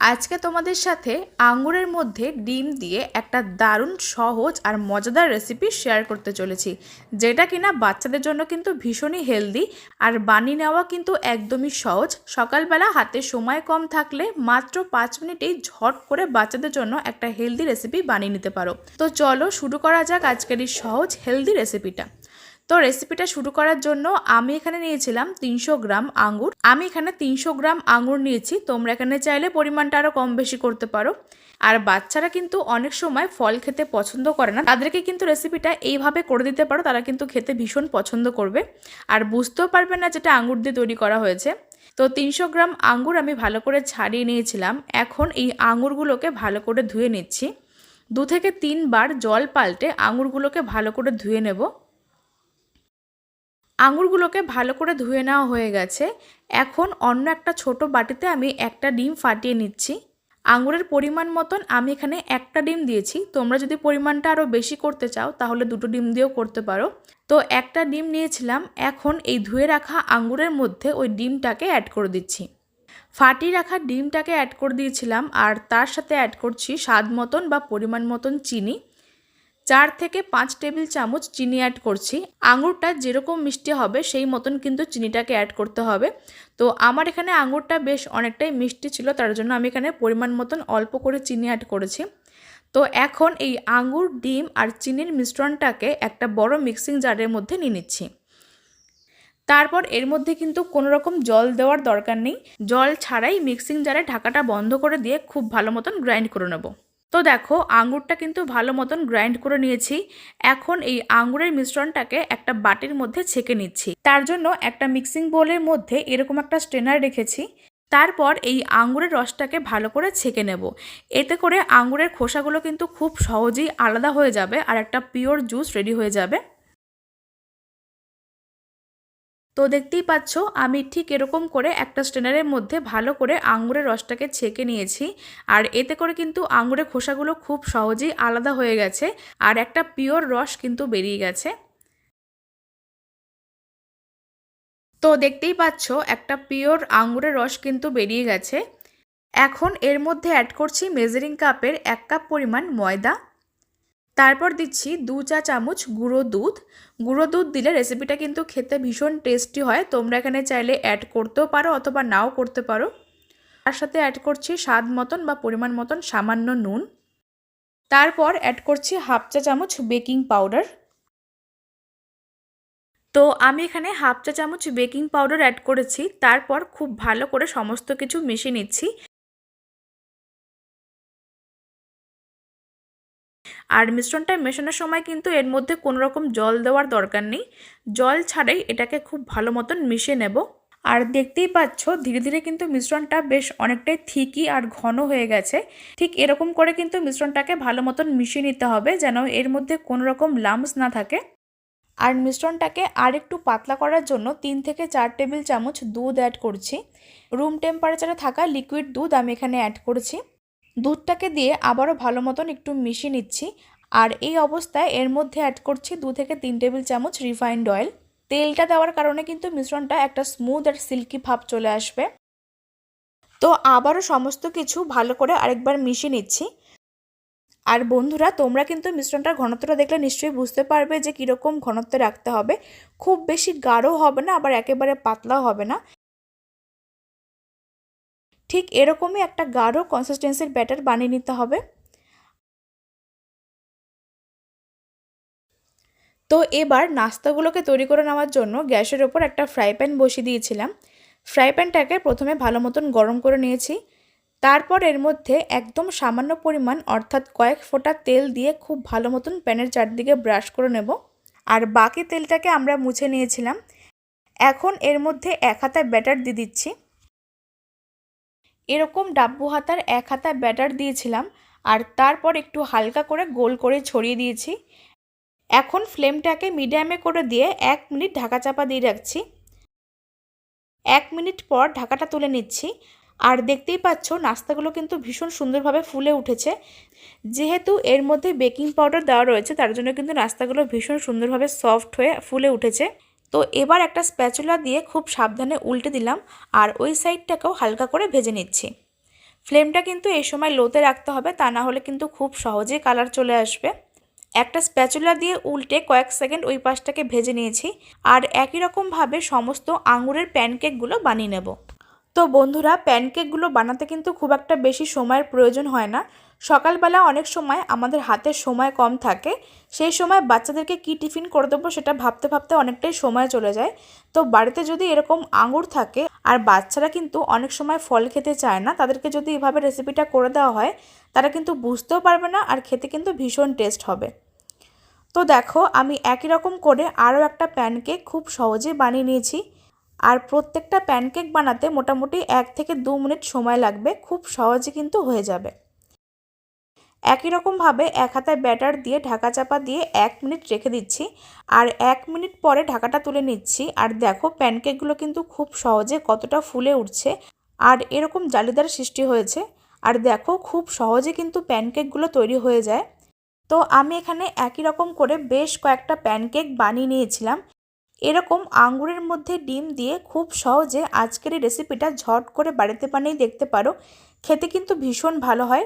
আজকে তোমাদের সাথে আঙুরের মধ্যে ডিম দিয়ে একটা দারুণ সহজ আর মজাদার রেসিপি শেয়ার করতে চলেছি, যেটা কিনা বাচ্চাদের জন্য কিন্তু ভীষণই হেলদি আর বানিয়ে নেওয়া কিন্তু একদমই সহজ। সকালবেলা হাতে সময় কম থাকলে মাত্র পাঁচ মিনিটেই ঝট করে বাচ্চাদের জন্য একটা হেলদি রেসিপি বানিয়ে নিতে পারো। তো চলো শুরু করা যাক আজকের এই সহজ হেলদি রেসিপিটা তো রেসিপিটা শুরু করার জন্য আমি এখানে নিয়েছিলাম তিনশো গ্রাম আঙুর আমি এখানে তিনশো গ্রাম আঙুর নিয়েছি। তোমরা এখানে চাইলে পরিমাণটা আরও কম বেশি করতে পারো। আর বাচ্চারা কিন্তু অনেক সময় ফল খেতে পছন্দ করে না। তাদেরকে কিন্তু রেসিপিটা এইভাবে করে দিতে পারো, তারা কিন্তু খেতে ভীষণ পছন্দ করবে। আর বুঝতেও পারবে না যেটা আঙুর দিয়ে তৈরি করা হয়েছে। তো তিনশো গ্রাম আঙুর আমি ভালো করে ছাড়িয়ে নিয়েছিলাম। এখন এই আঙুরগুলোকে ভালো করে ধুয়ে নিচ্ছি। দু থেকে তিনবার জল পাল্টে আঙুরগুলোকে ভালো করে ধুয়ে নেব। আঙুরগুলোকে ভালো করে ধুয়ে নেওয়া হয়ে গেছে। এখন অন্য একটা ছোট বাটিতে আমি একটা ডিম ফাটিয়ে নিচ্ছি। আঙুরের পরিমাণ মতন আমি এখানে একটা ডিম দিয়েছি। তোমরা যদি পরিমাণটা আরও বেশি করতে চাও, তাহলে দুটো ডিম দিয়েও করতে পারো। তো একটা ডিম নিয়েছিলাম, এখন এই ধুয়ে রাখা আঙুরের মধ্যে ওই ডিমটাকে অ্যাড করে দিচ্ছি। ফাটিয়ে রাখা ডিমটাকে অ্যাড করে দিয়েছিলাম, আর তার সাথে অ্যাড করছি স্বাদ মতন বা পরিমাণ মতন চিনি। চার থেকে পাঁচ টেবিল চামচ চিনি অ্যাড করছি। আঙুরটা যেরকম মিষ্টি হবে, সেই মতন কিন্তু চিনিটাকে অ্যাড করতে হবে। তো আমার এখানে আঙুরটা বেশ অনেকটাই মিষ্টি ছিল, তার জন্য আমি এখানে পরিমাণ মতন অল্প করে চিনি অ্যাড করেছি। তো এখন এই আঙুর, ডিম আর চিনির মিশ্রণটাকে একটা বড় মিক্সিং জারের মধ্যে নিয়ে নিচ্ছি। তারপর এর মধ্যে কিন্তু কোনো রকম জল দেওয়ার দরকার নেই। জল ছাড়াই মিক্সিং জারে ঢাকাটা বন্ধ করে দিয়ে খুব ভালো মতন গ্রাইন্ড করে নেব। তো দেখো আঙুরটা কিন্তু ভালো মতন গ্রাইন্ড করে নিয়েছি। এখন এই আঙুরের মিশ্রণটাকে একটা বাটির মধ্যে ছেঁকে নিচ্ছি। তার জন্য একটা মিক্সিং বোলের মধ্যে এরকম একটা স্ট্রেনার রেখেছি। তারপর এই আঙুরের রসটাকে ভালো করে ছেঁকে নেব। এতে করে আঙুরের খোসাগুলো কিন্তু খুব সহজেই আলাদা হয়ে যাবে আর একটা পিওর জুস রেডি হয়ে যাবে। তো দেখতেই পাচ্ছ, আমি ঠিক এরকম করে একটা স্টেনারের মধ্যে ভালো করে আঙুরের রসটাকে ছেঁকে নিয়েছি। আর এতে করে কিন্তু আঙুরের খোসাগুলো খুব সহজেই আলাদা হয়ে গেছে আর একটা পিওর রস কিন্তু বেরিয়ে গেছে। তো দেখতেই পাচ্ছ, একটা পিওর আঙুরের রস কিন্তু বেরিয়ে গেছে। এখন এর মধ্যে অ্যাড করছি মেজারিং কাপের এক কাপ পরিমাণ ময়দা। তারপর দিচ্ছি দু চা চামচ গুঁড়ো দুধ। গুঁড়ো দুধ দিলে রেসিপিটা কিন্তু খেতে ভীষণ টেস্টি হয়। তোমরা এখানে চাইলে অ্যাড করতেও পারো অথবা নাও করতে পারো। তার সাথে অ্যাড করছি স্বাদ মতন বা পরিমাণ মতন সামান্য নুন। তারপর অ্যাড করছি হাফ চা চামচ বেকিং পাউডার তো আমি এখানে হাফ চা চামচ বেকিং পাউডার অ্যাড করেছি। তারপর খুব ভালো করে সমস্ত কিছু মিশিয়ে নিচ্ছি। আর মিশ্রণটা মেশানোর সময় কিন্তু এর মধ্যে কোনো রকম জল দেওয়ার দরকার নেই। জল ছাড়াই এটাকে খুব ভালো মতন মিশিয়ে নেব। আর দেখতেই পাচ্ছ, ধীরে ধীরে কিন্তু মিশ্রণটা বেশ অনেকটাই থিকই আর ঘন হয়ে গেছে। ঠিক এরকম করে কিন্তু মিশ্রণটাকে ভালো মতন মিশিয়ে নিতে হবে যেন এর মধ্যে কোনো রকম লামস না থাকে। আর মিশ্রণটাকে আর একটু পাতলা করার জন্য তিন থেকে চার টেবিল চামচ দুধ অ্যাড করছি। রুম টেম্পারেচারে থাকা লিকুইড দুধ আমি এখানে অ্যাড করছি। দুধটাকে দিয়ে আবারও ভালো মতন একটু মিশিয়ে নিচ্ছি। আর এই অবস্থায় এর মধ্যে অ্যাড করছি দু থেকে তিন টেবিল চামচ রিফাইন্ড অয়েল তেলটা দেওয়ার কারণে কিন্তু মিশ্রণটা একটা স্মুথ আর সিল্কি ভাব চলে আসবে। তো আবারও সমস্ত কিছু ভালো করে আরেকবার মিশিয়ে নিচ্ছি। আর বন্ধুরা, তোমরা কিন্তু মিশ্রণটার ঘনত্বটা দেখলে নিশ্চয়ই বুঝতে পারবে যে কীরকম ঘনত্ব রাখতে হবে। খুব বেশি গাঢ় হবে না, আবার একেবারে পাতলাও হবে না। ঠিক এরকমই একটা গাঢ় কনসিস্টেন্সির ব্যাটার বানিয়ে নিতে হবে। তো এবার নাস্তাগুলোকে তৈরি করে নেওয়ার জন্য গ্যাসের ওপর একটা ফ্রাই প্যান বসিয়ে দিয়েছিলাম। ফ্রাই প্যানটাকে প্রথমে ভালো মতন গরম করে নিয়েছি। তারপর এর মধ্যে একদম সামান্য পরিমাণ অর্থাৎ কয়েক ফোঁটা তেল দিয়ে খুব ভালো মতন প্যানের চারদিকে ব্রাশ করে নেব। আর বাকি তেলটাকে আমরা মুছে নিয়েছিলাম। এখন এর মধ্যে এক হাতা ব্যাটার দিয়ে দিচ্ছি। এরকম ডাব্বু হাতার এক হাতা ব্যাটার দিয়েছিলাম আর তারপর একটু হালকা করে গোল করে ছড়িয়ে দিয়েছি। এখন ফ্লেমটাকে মিডিয়ামে করে দিয়ে এক মিনিট ঢাকা চাপা দিয়ে রাখছি। এক মিনিট পর ঢাকাটা তুলে নিচ্ছি। আর দেখতেই পাচ্ছ, নাস্তাগুলো কিন্তু ভীষণ সুন্দরভাবে ফুলে উঠেছে। যেহেতু এর মধ্যে বেকিং পাউডার দেওয়া রয়েছে, তার জন্য কিন্তু নাস্তাগুলো ভীষণ সুন্দরভাবে সফট হয়ে ফুলে উঠেছে। তো এবার একটা স্প্যাচুলা দিয়ে খুব সাবধানে উল্টে দিলাম আর ওই সাইডটাকেও হালকা করে ভেজে নিচ্ছি। ফ্লেমটা কিন্তু এই সময় লোতে রাখতে হবে, তা না হলে কিন্তু খুব সহজেই কালার চলে আসবে। একটা স্প্যাচুলা দিয়ে উল্টে কয়েক সেকেন্ড ওই পাশটাকে ভেজে নিয়েছি আর একই রকমভাবে সমস্ত আঙুরের প্যানকেকগুলো বানিয়ে নেব। তো বন্ধুরা প্যানকেকগুলো বানাতে কিন্তু খুব একটা বেশি সময়ের প্রয়োজন হয় না। সকালবেলা অনেক সময় আমাদের হাতে সময় কম থাকে, সেই সময় বাচ্চাদেরকে কী টিফিন করে দেবো সেটা ভাবতে ভাবতে অনেকটাই সময় চলে যায়। তো বাড়িতে যদি এরকম আঙুর থাকে, আর বাচ্চারা কিন্তু অনেক সময় ফল খেতে চায় না, তাদেরকে যদি এভাবে রেসিপিটা করে দেওয়া হয়, তারা কিন্তু বুঝতেও পারবে না আর খেতে কিন্তু ভীষণ টেস্ট হবে। তো দেখো, আমি একই রকম করে আরও একটা প্যানকেক খুব সহজে বানিয়ে নিয়েছি। আর প্রত্যেকটা প্যানকেক বানাতে মোটামুটি এক থেকে দু মিনিট সময় লাগবে, খুব সহজে কিন্তু হয়ে যাবে। একই রকমভাবে এক হাতায় ব্যাটার দিয়ে ঢাকা চাপা দিয়ে এক মিনিট রেখে দিচ্ছি আর এক মিনিট পরে ঢাকাটা তুলে নিচ্ছি। আর দেখো প্যানকেকগুলো কিন্তু খুব সহজে কতটা ফুলে উঠছে আর এরকম জালিদার সৃষ্টি হয়েছে। আর দেখো খুব সহজে কিন্তু প্যানকেকগুলো তৈরি হয়ে যায়। তো আমি এখানে একই রকম করে বেশ কয়েকটা প্যানকেক বানিয়ে নিয়েছিলাম। এরকম আঙ্গুরের মধ্যে ডিম দিয়ে খুব সহজে আজকের এই রেসিপিটা ঝট করে বাড়িতে বানিয়ে দেখতে পারো। খেতে কিন্তু ভীষণ ভালো হয়।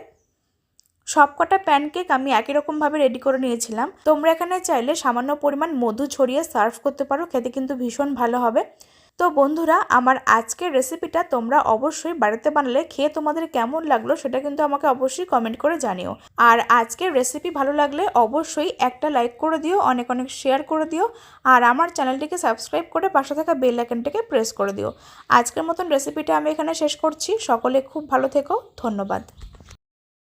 সবকটা প্যানকেক আমি একই রকমভাবে রেডি করে নিয়েছিলাম। তোমরা এখানে চাইলে সামান্য পরিমাণ মধু ছড়িয়ে সার্ভ করতে পারো, খেতে কিন্তু ভীষণ ভালো হবে। তো বন্ধুরা, আমার আজকের রেসিপিটা তোমরা অবশ্যই বাড়িতে বানালে খেয়ে তোমাদের কেমন লাগল সেটা কিন্তু আমাকে অবশ্যই কমেন্ট করে জানিও। আর আজকের রেসিপি ভালো লাগলে অবশ্যই একটা লাইক করে দিও, অনেক অনেক শেয়ার করে দিও, আর আমার চ্যানেলটিকে সাবস্ক্রাইব করে পাশে থাকা বেল আইকনটাকে প্রেস করে দিও। আজকের মতন রেসিপিটা আমি এখানে শেষ করছি। সকলে খুব ভালো থেকো, ধন্যবাদ।